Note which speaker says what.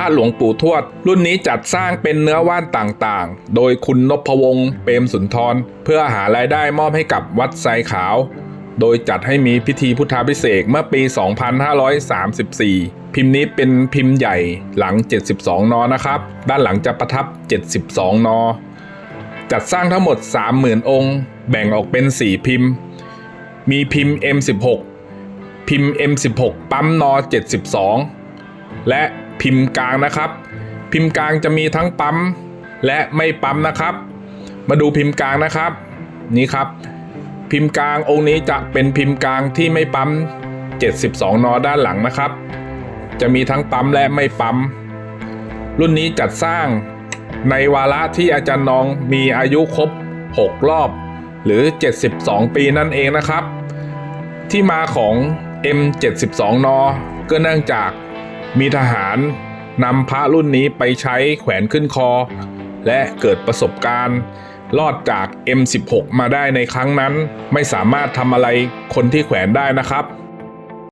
Speaker 1: ระหลวงปู่ทวด รุ่นนี้จัดสร้างเป็นเนื้อว่านต่างๆ โดยคุณนพวงศ์เปรมสุนทร เพื่อหารายได้มอบให้กับวัดไซขาว โดยจัดให้มีพิธีพุทธาพิเศษเมื่อปี 2534 พิมพ์นี้เป็นพิมพ์ใหญ่หลัง 72 นอนะครับ ด้านหลังจะประทับ 72 นอ จัดสร้างทั้งหมด 30,000 องค์ แบ่งออกเป็น 4 พิมพ์ มีพิมพ์ M16 พิมพ์ M16 ปั๊มนอ 72 และ พิมพ์กลางนะครับ พิมพ์กลางจะมีทั้งปั๊มและไม่ปั๊มนะครับ มาดูพิมพ์กลางนะครับนี่ครับ พิมพ์กลางองค์นี้จะเป็นพิมพ์กลางที่ไม่ปั๊ม 72 นอด้านหลังนะครับ จะมีทั้งปั๊มและไม่ปั๊ม รุ่นนี้จัดสร้างในวาระที่อาจารย์นองมีอายุครบ 6 รอบ หรือ 72 ปีนั่นเองนะครับ ที่มาของ M72 นอก็เนื่องจาก มีทหารนำพระรุ่นนี้ไปใช้แขวนขึ้นคอ และเกิดประสบการณ์ รอดจาก M16 มาได้ในครั้งนั้น ไม่สามารถทำอะไรคนที่แขวนได้นะครับ